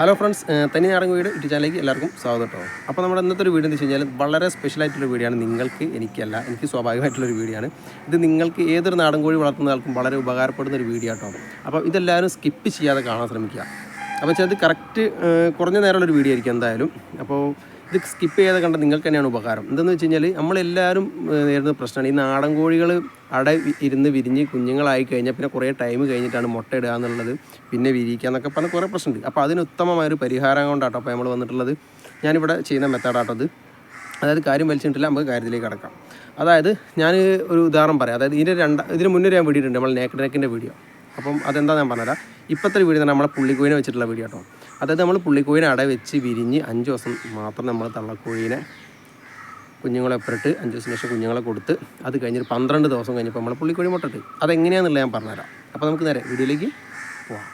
Hello friends തനി നാടൻ വീട് യൂട്യൂബ് ചാനലിലേക്ക് എല്ലാവർക്കും സ്വാഗതം കേട്ടോ. അപ്പോൾ നമ്മുടെ ഇന്നത്തെ ഒരു വീഡിയോ എന്ന് വെച്ച് കഴിഞ്ഞാൽ വളരെ സ്പെഷ്യൽ ആയിട്ടുള്ള വീഡിയോ ആണ് നിങ്ങൾക്ക് എനിക്കല്ല എനിക്ക് സ്വാഭാവികമായിട്ടുള്ളൊരു വീഡിയോ ആണ് ഇത് നിങ്ങൾക്ക് ഏതൊരു നാടൻ കോഴി വളർത്തുന്ന ആൾക്കും വളരെ ഉപകാരപ്പെടുന്ന ഒരു വീഡിയോ കേട്ടോ. അപ്പോൾ ഇതെല്ലാവരും സ്കിപ്പ് ചെയ്യാതെ കാണാൻ ശ്രമിക്കുക. അപ്പോൾ ചിലത് കറക്റ്റ് കുറഞ്ഞ നേരമുള്ളൊരു വീഡിയോ ആയിരിക്കും എന്തായാലും. അപ്പോൾ ഇത് സ്കിപ്പ് ചെയ്യാതെ കണ്ട നിങ്ങൾക്ക് തന്നെയാണ് ഉപകാരം. എന്തെന്ന് വെച്ച് കഴിഞ്ഞാൽ നമ്മളെല്ലാവരും നേരിടുന്ന പ്രശ്നമാണ്. ഈ നാടൻ കോഴികൾ വി- ഇരുന്ന് വിരിഞ്ഞ് കുഞ്ഞുങ്ങളായി കഴിഞ്ഞാൽ പിന്നെ കുറേ ടൈം കഴിഞ്ഞിട്ടാണ് മുട്ട ഇടുക എന്നുള്ളത് പിന്നെ വിരിയിക്കുക എന്നൊക്കെ പറഞ്ഞ കുറേ പ്രശ്നമുണ്ട്. അപ്പോൾ അതിന് ഉത്തമമായ ഒരു പരിഹാരം കൊണ്ടാട്ടോ അപ്പോൾ നമ്മൾ വന്നിട്ടുള്ളത്. ഞാനിവിടെ ചെയ്യുന്ന മെത്തേഡാട്ടോ അത്. അതായത് കാര്യം വലിച്ചിട്ടില്ല നമുക്ക് കാര്യത്തിലേക്ക് കടക്കാം. അതായത് ഞാൻ ഒരു ഉദാഹരണം പറയാം. അതായത് ഇതിന്റെ രണ്ട് ഇതിന് മുന്നേ ഞാൻ വീഡിയോ നമ്മൾ നേക്കഡ് നെക്കിന്റെ വീഡിയോ. അപ്പം അതെന്താ ഞാൻ പറഞ്ഞുതരാം. ഇപ്പോഴത്തെ വീഡിയോ നമ്മളെ പുള്ളിക്കോയിനെ വെച്ചിട്ടുള്ള വീഡിയോ കേട്ടോ. അതായത് നമ്മൾ പുള്ളിക്കോയിനെ അട വെച്ച് വിരിഞ്ഞ് അഞ്ച് ദിവസം മാത്രം നമ്മൾ തള്ളക്കോഴീനെ കുഞ്ഞുങ്ങളെ പുരട്ട് അഞ്ച് ദിവസത്തിന് ശേഷം കുഞ്ഞുങ്ങളെ കൊടുത്ത് അത് കഴിഞ്ഞൊരു പന്ത്രണ്ട് ദിവസം കഴിഞ്ഞപ്പോൾ നമ്മൾ പുള്ളിക്കോഴി മുട്ടിട്ട്. അതെങ്ങനെയാണെന്നുള്ളത് ഞാൻ പറഞ്ഞുതരാം. അപ്പോൾ നമുക്ക് നേരെ വീഡിയോയിലേക്ക് പോവാം.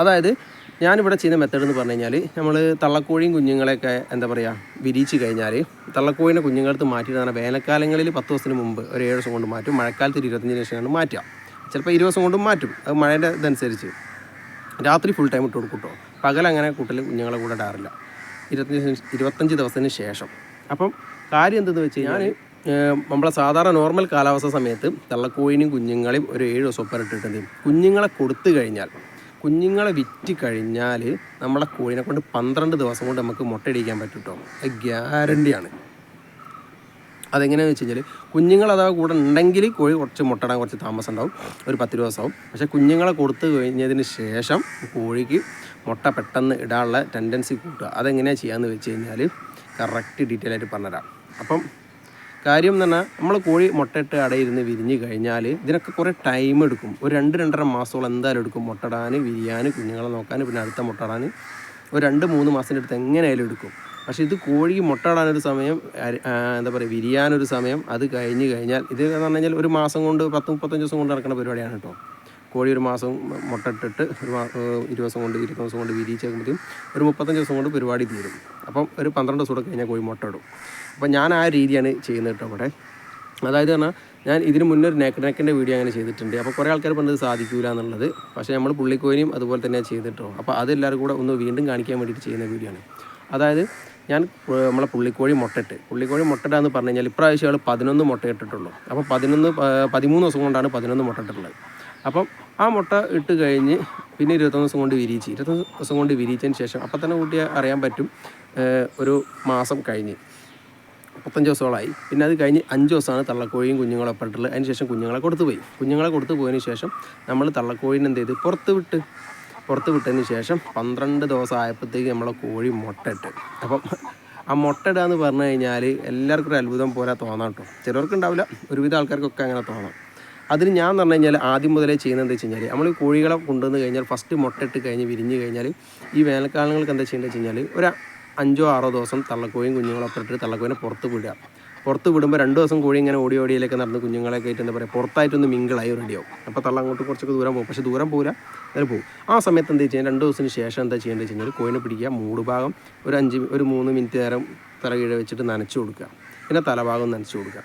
അതായത് ഞാനിവിടെ ചെയ്യുന്ന മെത്തേഡ് എന്ന് പറഞ്ഞു കഴിഞ്ഞാൽ നമ്മൾ തള്ളക്കോഴിയും കുഞ്ഞുങ്ങളെയൊക്കെ എന്താ പറയുക വിരിയിച്ച് കഴിഞ്ഞാൽ തള്ളക്കോഴിനെ കുഞ്ഞുങ്ങളടുത്ത് മാറ്റിയിട്ട് പറഞ്ഞാൽ വേനൽക്കാലങ്ങളിൽ പത്ത് ദിവസത്തിന് മുമ്പ് ഒരു ഏഴ് ദിവസം കൊണ്ട് മാറ്റും. മഴക്കാലത്ത് ഒരു ഇരുപത്തഞ്ച് ദിവസം കൊണ്ട് മാറ്റുക. ചിലപ്പോൾ ഇരുപത് ദിവസം കൊണ്ടും മാറ്റും. അത് മഴേന്റെ ഇതനുസരിച്ച്. രാത്രി ഫുൾ ടൈം ഇട്ട് കൊടുക്കും കേട്ടോ പകൽ അങ്ങനെ കൂട്ടൽ കുഞ്ഞുങ്ങളെ കൂടെ ഇടാറില്ല. ഇരുപത്തഞ്ച് ഇരുപത്തഞ്ച് ദിവസത്തിന് ശേഷം. അപ്പം കാര്യം എന്തെന്ന് വെച്ച് കഴിഞ്ഞാൽ നമ്മളെ സാധാരണ നോർമൽ കാലാവസ്ഥ സമയത്ത് തള്ളക്കോഴിനും കുഞ്ഞുങ്ങളെയും ഒരു ഏഴ് ദിവസം ഒപ്പം ഇട്ടിട്ടുണ്ട് കുഞ്ഞുങ്ങളെ കൊടുത്തു കഴിഞ്ഞാൽ കുഞ്ഞുങ്ങളെ വിറ്റ് കഴിഞ്ഞാൽ നമ്മളെ കോഴിനെ കൊണ്ട് പന്ത്രണ്ട് ദിവസം കൊണ്ട് നമുക്ക് മുട്ടയിടിക്കാൻ പറ്റും കേട്ടോ അത് ഗ്യാരണ്ടിയാണ് അതെങ്ങനെയാണെന്ന് വെച്ച് കഴിഞ്ഞാൽ കുഞ്ഞുങ്ങൾ അഥവാ കൂടെ ഉണ്ടെങ്കിൽ കോഴി കുറച്ച് മുട്ടടാൻ കുറച്ച് താമസം ഉണ്ടാവും. ഒരു പത്ത് ദിവസമാവും. പക്ഷേ കുഞ്ഞുങ്ങളെ കൊടുത്തു കഴിഞ്ഞതിന് ശേഷം കോഴിക്ക് മുട്ട പെട്ടെന്ന് ഇടാനുള്ള ടെൻഡൻസി കൂട്ടുക. അതെങ്ങനെയാണ് ചെയ്യാമെന്ന് വെച്ച് കഴിഞ്ഞാൽ കറക്റ്റ് ഡീറ്റെയിൽ ആയിട്ട് പറഞ്ഞുതരാം. അപ്പം കാര്യം എന്ന് പറഞ്ഞാൽ നമ്മൾ കോഴി മുട്ടയിട്ട് അടയിരുന്ന് വിരിഞ്ഞ് കഴിഞ്ഞാൽ ഇതിനൊക്കെ കുറേ ടൈം എടുക്കും. ഒരു രണ്ട് രണ്ടര മാസത്തോളം എന്തായാലും എടുക്കും. മുട്ടടാൻ വിരിയാൻ കുഞ്ഞുങ്ങളെ നോക്കാൻ പിന്നെ അടുത്ത മുട്ടടാൻ ഒരു രണ്ട് മൂന്ന് മാസത്തിന്റെ അടുത്ത് എങ്ങനെയായാലും എടുക്കും. പക്ഷേ ഇത് കോഴിക്ക് മുട്ടയിടാനൊരു സമയം എന്താ പറയുക വിരിയാനൊരു സമയം അത് കഴിഞ്ഞ് കഴിഞ്ഞാൽ ഇത് എന്ന് പറഞ്ഞു കഴിഞ്ഞാൽ ഒരു മാസം കൊണ്ട് പത്ത് മുപ്പത്തഞ്ച് ദിവസം കൊണ്ട് നടക്കുന്ന പരിപാടിയാണ് കേട്ടോ. കോഴി ഒരു മാസം മുട്ടയിട്ടിട്ട് ഒരു ഇരുപത് ദിവസം കൊണ്ട് ഇരുപത് ദിവസം കൊണ്ട് വിരിയിച്ചേക്കുമ്പോഴത്തേക്കും ഒരു മുപ്പത്തഞ്ച് ദിവസം കൊണ്ട് പരിപാടി തീരും. അപ്പം ഒരു പന്ത്രണ്ട് ദിവസം കഴിഞ്ഞാൽ കോഴി മുട്ട ഇടും അപ്പം ഞാൻ ആ രീതിയാണ് ചെയ്യുന്നത് കേട്ടോ അവിടെ അതായത് പറഞ്ഞാൽ ഞാൻ ഇതിന് മുന്നേ ഒരു നെക്ക് നെക്കിന്റെ വീഡിയോ അങ്ങനെ ചെയ്തിട്ടുണ്ട്. അപ്പോൾ കുറേ ആൾക്കാർ പറഞ്ഞത് സാധിക്കില്ല എന്നുള്ളത്. പക്ഷേ നമ്മൾ പുള്ളിക്കോയിനും അതുപോലെ തന്നെ ചെയ്തിട്ടോ അപ്പോൾ അതെല്ലാവരും കൂടെ ഒന്ന് വീണ്ടും കാണിക്കാൻ വേണ്ടിയിട്ട് ചെയ്യുന്ന വീഡിയോ ആണ്. അതായത് ഞാൻ നമ്മളെ പുള്ളിക്കോഴി മുട്ടയിട്ട്. പുള്ളിക്കോഴി മുട്ടയിട്ടാന്ന് പറഞ്ഞു കഴിഞ്ഞാൽ ഇപ്രാവശ്യം ആൾ പതിനൊന്ന് മുട്ട ഇട്ടിട്ടുള്ളൂ. അപ്പോൾ പതിനൊന്ന് പതിമൂന്ന് ദിവസം കൊണ്ടാണ് പതിനൊന്ന് മുട്ട ഇട്ടിട്ടുള്ളത്. അപ്പം ആ മുട്ട ഇട്ട് കഴിഞ്ഞ് പിന്നെ ഇരുപത്തൊന്ന് ദിവസം കൊണ്ട് വിരിയിച്ച്. ഇരുപത്തൊന്ന് ദിവസം കൊണ്ട് വിരിയിച്ചതിന് ശേഷം അപ്പം തന്നെ കൂട്ടി അറിയാൻ പറ്റും ഒരു മാസം കഴിഞ്ഞ്. മുപ്പത്തഞ്ച് ദിവസത്തോളമായി പിന്നെ അത് കഴിഞ്ഞ് അഞ്ച് ദിവസമാണ് തള്ളക്കോഴിയും കുഞ്ഞുങ്ങളെ ഒപ്പിട്ടുള്ളത് അതിന് ശേഷം കുഞ്ഞുങ്ങളെ കൊടുത്തു പോയി. കുഞ്ഞുങ്ങളെ കൊടുത്തു പോയതിന് ശേഷം നമ്മൾ തള്ളക്കോഴീനെന്ത് ചെയ്ത്? പുറത്ത് വിട്ട് പുറത്ത് വിട്ടതിന് ശേഷം പന്ത്രണ്ട് ദിവസം ആയപ്പോഴത്തേക്ക് നമ്മളെ കോഴി മുട്ടയിട്ട്. അപ്പം ആ മുട്ടയിടുക എന്ന് പറഞ്ഞു കഴിഞ്ഞാൽ എല്ലാവർക്കും ഒരു അത്ഭുതം പോലെ തോന്നാം കേട്ടോ. ചിലർക്ക് ഉണ്ടാവില്ല ഒരുവിധ ആൾക്കാർക്കൊക്കെ അങ്ങനെ തോന്നാം. അതിന് ഞാൻ പറഞ്ഞു കഴിഞ്ഞാൽ ആദ്യം മുതലേ ചെയ്യുന്നത് എന്താ വെച്ച് കഴിഞ്ഞാൽ നമ്മൾ കോഴികളെ കൊണ്ടുവന്ന് കഴിഞ്ഞാൽ ഫസ്റ്റ് മുട്ടയിട്ട് കഴിഞ്ഞ് വിരിഞ്ഞ് കഴിഞ്ഞാൽ ഈ വേനൽക്കാലങ്ങൾക്ക് എന്താ ചെയ്യേണ്ടത് വെച്ച് കഴിഞ്ഞാൽ ഒരു അഞ്ചോ ആറോ ദിവസം തള്ളക്കോയും കുഞ്ഞുങ്ങളൊക്കെ ഇട്ടിട്ട് തള്ളക്കോയിനെ പുറത്ത് വിടുക. പുറത്ത് വിടുമ്പോൾ രണ്ട് ദിവസം കോഴി ഇങ്ങനെ ഓടി ഓടിയിലൊക്കെ നടന്ന് കുഞ്ഞുങ്ങളെ കയറ്റി എന്താ പറയുക പുറത്തായിട്ടൊന്ന് മിങ്കിളായി റെഡിയാവും. അപ്പോൾ തള്ള അങ്ങോട്ട് കുറച്ചൊക്കെ ദൂരം പോകും. പക്ഷേ ദൂരം പോകില്ല അങ്ങനെ പോകും. ആ സമയത്ത് എന്താ ചെയ്യുക രണ്ട് ദിവസത്തിന് ശേഷം എന്താ ചെയ്യേണ്ടത് വെച്ച് കഴിഞ്ഞാൽ കോയിനെ പിടിക്കുക മൂട് ഭാഗം ഒരു അഞ്ച് ഒരു മൂന്ന് മിനിറ്റ് നേരം തലകീഴ വെച്ചിട്ട് നനച്ചു കൊടുക്കുക. പിന്നെ തലഭാഗം നനച്ചു കൊടുക്കുക.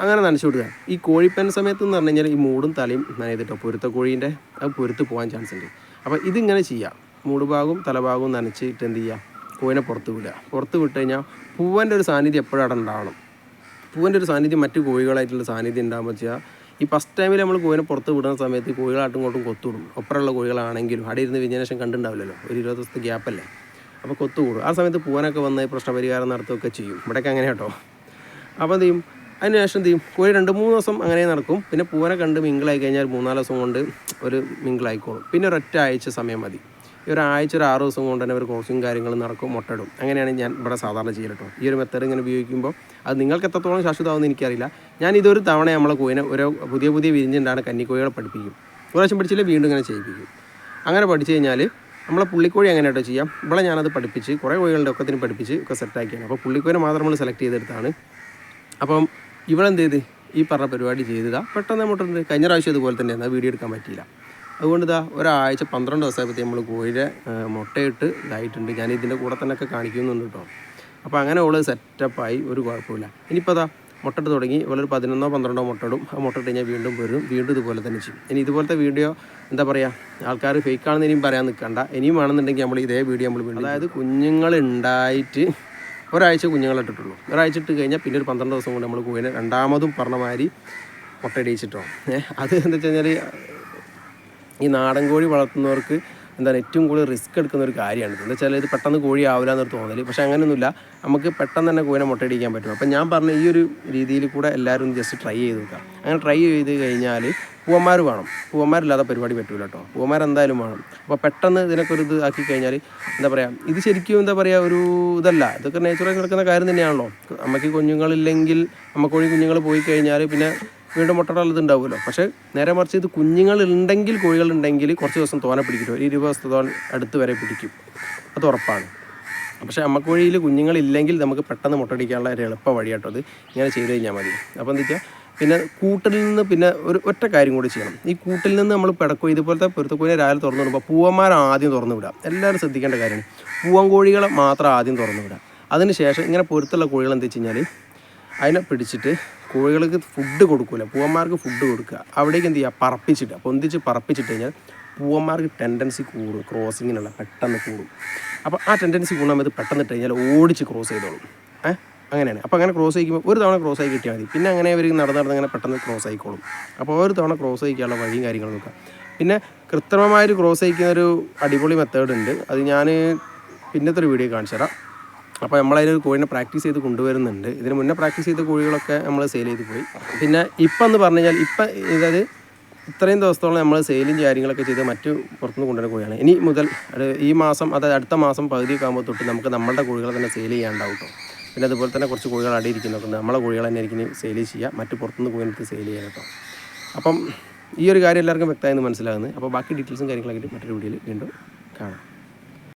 അങ്ങനെ നനച്ചു കൊടുക്കുക. ഈ കോഴിപ്പൻ സമയത്ത് എന്ന് പറഞ്ഞു കഴിഞ്ഞാൽ ഈ മൂടും തലയും നനയതിട്ടോ പൊരുത്ത കോഴീന്റെ അത് പൊരുത്ത് പോകാൻ ചാൻസ് ഉണ്ട്. അപ്പോൾ ഇതിങ്ങനെ ചെയ്യുക മൂടുഭാഗവും തലഭാഗവും നനച്ചിട്ട് എന്ത് ചെയ്യുക? കോഴിനെ പുറത്ത് വിടുക. പുറത്ത് വിട്ട് കഴിഞ്ഞാൽ പൂവന്റെ ഒരു സാന്നിധ്യം എപ്പോഴും അവിടെ ഉണ്ടാവണം. പൂവന്റെ ഒരു സാന്നിധ്യം മറ്റു കോഴികളായിട്ടുള്ള സാന്നിധ്യം ഉണ്ടാകുമ്പോൾ വെച്ചാൽ ഈ ഫസ്റ്റ് ടൈമിൽ നമ്മൾ കോഴിനെ പുറത്ത് വിടുന്ന സമയത്ത് കോഴികളാട്ടും ഇങ്ങോട്ടും കൊത്തുവിടും. ഒപ്പറുള്ള കോഴികളാണെങ്കിലും. അവിടെ ഇരുന്ന് വിജയ ശേഷം കണ്ടിട്ടുണ്ടാവില്ലല്ലോ. ഒരു ഇരുപത് ദിവസത്തെ ഗ്യാപ്പല്ലേ അപ്പോൾ കൊത്തുകൂടും ആ സമയത്ത് പൂവനൊക്കെ വന്ന് പ്രശ്നപരിഹാരം നടത്തുകയൊക്കെ ചെയ്യും. ഇവിടെയൊക്കെ അങ്ങനെ കേട്ടോ. അപ്പോൾ എന്ത് ചെയ്യും? അതിന് ശേഷം എന്ത് ചെയ്യും? കോഴി രണ്ട് മൂന്ന് ദിവസം അങ്ങനെ നടക്കും. പിന്നെ പൂവനെ കണ്ട് മിങ്കിളായി കഴിഞ്ഞാൽ മൂന്നാൽ ദിവസം കൊണ്ട് ഒരു മിങ്കിളായിക്കോളും. പിന്നെ ഒരൊറ്റ ആഴ്ച സമയം മതി. ഈ ഒരാഴ്ച ഒരു ആറ് ദിവസം കൊണ്ട് തന്നെ ഒരു ക്രോസിങ് കാര്യങ്ങളും നടക്കും മുട്ടയിടും. അങ്ങനെയാണ് ഞാൻ ഇവിടെ സാധാരണ ചെയ്യൽ കേട്ടോ ഈ ഒരു മെത്തേഡ് ഇങ്ങനെ ഉപയോഗിക്കുമ്പോൾ അത് നിങ്ങൾക്ക് എത്രത്തോളം ശാശ്വതമാകുമെന്ന് എനിക്കറിയില്ല. ഞാൻ ഇതൊരു തവണ നമ്മളെ കോയിനെ ഓരോ പുതിയ പുതിയ വിരിഞ്ഞുണ്ടാണ് കന്നിക്കോഴികളെ പഠിപ്പിക്കും. ഒരു പ്രാവശ്യം പഠിച്ചില്ല വീണ്ടും ഇങ്ങനെ ചെയ്യിപ്പിക്കും. അങ്ങനെ പഠിച്ചു കഴിഞ്ഞാൽ നമ്മളെ പുള്ളിക്കോഴി അങ്ങനെ കേട്ടോ ചെയ്യാം? ഇവിടെ ഞാനത് പഠിപ്പിച്ച് കുറേ കോഴികളുടെ ഒക്കെ തന്നെ പഠിപ്പിച്ച് ഒക്കെ സെറ്റാക്കിയാണ് അപ്പോൾ പുള്ളിക്കോഴിനെ മാത്രം നമ്മൾ സെലക്ട് ചെയ്തെടുത്താണ്. അപ്പം ഇവളെന്ത് ചെയ്ത്? ഈ പറഞ്ഞ പരിപാടി ചെയ്തതാണ് പെട്ടെന്ന് അങ്ങോട്ടുണ്ട് കഴിഞ്ഞ പ്രാവശ്യം ഇതുപോലെ തന്നെയാണ് വീഡിയോ എടുക്കാൻ പറ്റിയില്ല. അതുകൊണ്ട് ഇതാ ഒരാഴ്ച പന്ത്രണ്ട് ദിവസമായപ്പോഴത്തേ നമ്മൾ കോഴിയെ മുട്ടയിട്ട് ഇതായിട്ടുണ്ട്. ഞാൻ ഇതിന്റെ കൂടെ തന്നെ ഒക്കെ കാണിക്കുന്നുണ്ട് കേട്ടോ. അപ്പോൾ അങ്ങനെ ഉള്ളത് സെറ്റപ്പായി ഒരു കുഴപ്പമില്ല. ഇനിയിപ്പോൾ അതാ മുട്ടട്ട് തുടങ്ങി. ഇവളൊരു പതിനൊന്നോ പന്ത്രണ്ടോ മുട്ടടും ആ മുട്ട ഇട്ട് കഴിഞ്ഞാൽ വീണ്ടും വരും. വീണ്ടും ഇതുപോലെ തന്നെ ചെയ്യും. ഇനി ഇതുപോലത്തെ വീഡിയോ എന്താ പറയുക ആൾക്കാർ ഫേക്ക് ആണെന്ന് ഇനിയും പറയാൻ നിൽക്കണ്ട ഇനിയും വേണമെന്നുണ്ടെങ്കിൽ നമ്മൾ ഇതേ വീഡിയോ നമ്മൾ വീണ്ടും അതായത് കുഞ്ഞുങ്ങൾ ഉണ്ടായിട്ട് ഒരാഴ്ച കുഞ്ഞുങ്ങൾ ഇട്ടിട്ടുള്ളൂ. ഒരാഴ്ച ഇട്ട് കഴിഞ്ഞാൽ പിന്നെ ഒരു പന്ത്രണ്ട് ദിവസം കൊണ്ട് നമ്മൾ കോഴിനെ രണ്ടാമതും പറഞ്ഞ മാതിരി മുട്ടയിടിച്ചിട്ടോ ഏഹ് അത് എന്താ വെച്ച് കഴിഞ്ഞാൽ ഈ നാടൻ കോഴി വളർത്തുന്നവർക്ക് എന്താണ് ഏറ്റവും കൂടുതൽ റിസ്ക് എടുക്കുന്ന ഒരു കാര്യമാണ്. എന്താ വെച്ചാൽ ഇത് പെട്ടെന്ന് കോഴി ആവില്ല എന്നൊരു തോന്നൽ പക്ഷേ അങ്ങനെയൊന്നുമില്ല. നമുക്ക് പെട്ടെന്ന് തന്നെ കോഴിനെ മുട്ടയടിക്കാൻ പറ്റും. അപ്പം ഞാൻ പറഞ്ഞ ഈ ഒരു രീതിയിൽ കൂടെ എല്ലാവരും ജസ്റ്റ് ട്രൈ ചെയ്ത് നോക്കാം. അങ്ങനെ ട്രൈ ചെയ്ത് കഴിഞ്ഞാൽ പൂവന്മാർ വേണം. പൂവന്മാരില്ലാതെ പരിപാടി പറ്റൂല കേട്ടോ. പൂവന്മാർ എന്തായാലും വേണം. അപ്പോൾ പെട്ടെന്ന് ഇതിനൊക്കെ ഒരു ഇത് ആക്കി കഴിഞ്ഞാൽ എന്താ പറയുക ഇത് ശരിക്കും എന്താ പറയുക ഒരു ഇതല്ല. ഇതൊക്കെ നേച്ചുറൽ നടക്കുന്ന കാര്യം തന്നെയാണല്ലോ. നമുക്ക് കുഞ്ഞുങ്ങളില്ലെങ്കിൽ അമ്മക്കോഴി കോഴി കുഞ്ഞുങ്ങൾ പോയി കഴിഞ്ഞാൽ പിന്നെ വീണ്ടും മുട്ടയുള്ളത് ഉണ്ടാവുമല്ലോ. പക്ഷേ നേരെ മറിച്ച് ഇത് കുഞ്ഞുങ്ങൾ ഉണ്ടെങ്കിൽ കോഴികൾ ഉണ്ടെങ്കിൽ കുറച്ച് ദിവസം തോനെ പിടിക്കും ഒരു ഇരുപത് ദിവസത്തോളം അടുത്ത് വരെ പിടിക്കും. അത് ഉറപ്പാണ്. പക്ഷേ അമ്മക്കോഴിയിൽ കുഞ്ഞുങ്ങളില്ലെങ്കിൽ നമുക്ക് പെട്ടെന്ന് മുട്ടടിക്കാനുള്ള ഒരു എളുപ്പ വഴിയാട്ടോ അത്. ഇങ്ങനെ ചെയ്ത് കഴിഞ്ഞാൽ മതി. അപ്പോൾ എന്താ വെച്ചാൽ പിന്നെ കൂട്ടിൽ നിന്ന് പിന്നെ ഒരു ഒറ്റ കാര്യം കൂടി ചെയ്യണം. ഈ കൂട്ടിൽ നിന്ന് നമ്മൾ പിടക്കോ. ഇതുപോലത്തെ പൊരുത്തക്കോഴിനെ രാവിലെ തുറന്നു വിടുമ്പോൾ പൂവന്മാർ ആദ്യം തുറന്നു വിടുക എല്ലാവരും ശ്രദ്ധിക്കേണ്ട കാര്യമാണ്. പൂവൻ കോഴികളെ മാത്രം ആദ്യം തുറന്നു വിടുക അതിന് ശേഷം ഇങ്ങനെ പൊരുത്തുള്ള കോഴികൾ എന്താ വെച്ച് കഴിഞ്ഞാൽ അതിനെ പിടിച്ചിട്ട് കോഴികൾക്ക് ഫുഡ് കൊടുക്കില്ല പൂവന്മാർക്ക് ഫുഡ് കൊടുക്കുക അവിടേക്ക് എന്ത് ചെയ്യുക പറപ്പിച്ചിട്ട് പൊന്തിച്ച് പറപ്പിച്ചിട്ട് കഴിഞ്ഞാൽ പൂവന്മാർക്ക് ടെൻഡൻസി കൂടും. ക്രോസിങ്ങിനുള്ള പെട്ടെന്ന് കൂടും. അപ്പോൾ ആ ടെൻഡൻസി കൂടുന്ന പെട്ടെന്ന് ഇട്ട് കഴിഞ്ഞാൽ ഓടിച്ച് ക്രോസ് ചെയ്തോളും. ഏഹ് അങ്ങനെയാണ്. അപ്പോൾ അങ്ങനെ ക്രോസ് ചെയ്യുമ്പോൾ ഒരു തവണ ക്രോസ് ആയി കിട്ടിയാൽ മതി. പിന്നെ അങ്ങനെ ഇവർ നടന്ന് നടന്ന് അങ്ങനെ പെട്ടെന്ന് ക്രോസ് ആയിക്കോളും. അപ്പോൾ ഒരു തവണ ക്രോസ് ആയിക്കാനുള്ള വഴിയും കാര്യങ്ങളും നോക്കാം. പിന്നെ കൃത്രിമമായൊരു ക്രോസ് അയക്കുന്ന ഒരു അടിപൊളി മെത്തേഡ് ഉണ്ട്. അത് ഞാൻ പിന്നത്തെ ഒരു വീഡിയോ കാണിച്ചു തരാം അപ്പോൾ നമ്മളതിന് കോഴിനെ പ്രാക്ടീസ് ചെയ്ത് കൊണ്ടുവരുന്നുണ്ട്. ഇതിന് മുന്നേ പ്രാക്ടീസ് ചെയ്ത കോഴികളൊക്കെ നമ്മൾ സെയിൽ ചെയ്ത് പോയി. പിന്നെ ഇപ്പം എന്ന് പറഞ്ഞു കഴിഞ്ഞാൽ ഇപ്പം ഇതായത് ഇത്രയും ദിവസത്തോളം നമ്മൾ സെയിലും കാര്യങ്ങളൊക്കെ ചെയ്ത് മറ്റു പുറത്തുനിന്ന് കൊണ്ടുവരുന്ന കോഴിയാണ്. ഇനി മുതൽ ഈ മാസം അതായത് അടുത്ത മാസം പകുതിയൊക്കെ ആകുമ്പോൾ തൊട്ട് നമുക്ക് നമ്മളുടെ കോഴികളെ തന്നെ സെയിൽ ചെയ്യാണ്ടാവും കേട്ടോ പിന്നെ അതുപോലെ തന്നെ കുറച്ച് കോഴികൾ അടി ഇരിക്കുന്നുണ്ട് നമ്മളെ കോഴികൾ തന്നെ ആയിരിക്കും സെയിൽ ചെയ്യുക മറ്റു പുറത്തുനിന്ന് കോഴിനെടുത്ത് സെയിൽ ചെയ്യാൻ കേട്ടോ അപ്പം ഈ ഒരു കാര്യം എല്ലാവർക്കും വ്യക്തമായെന്ന് മനസ്സിലാകുന്നത് അപ്പോൾ ബാക്കി ഡീറ്റെയിൽസും കാര്യങ്ങളൊക്കെ മറ്റൊരു വീഡിയോയിൽ വീണ്ടും കാണാം.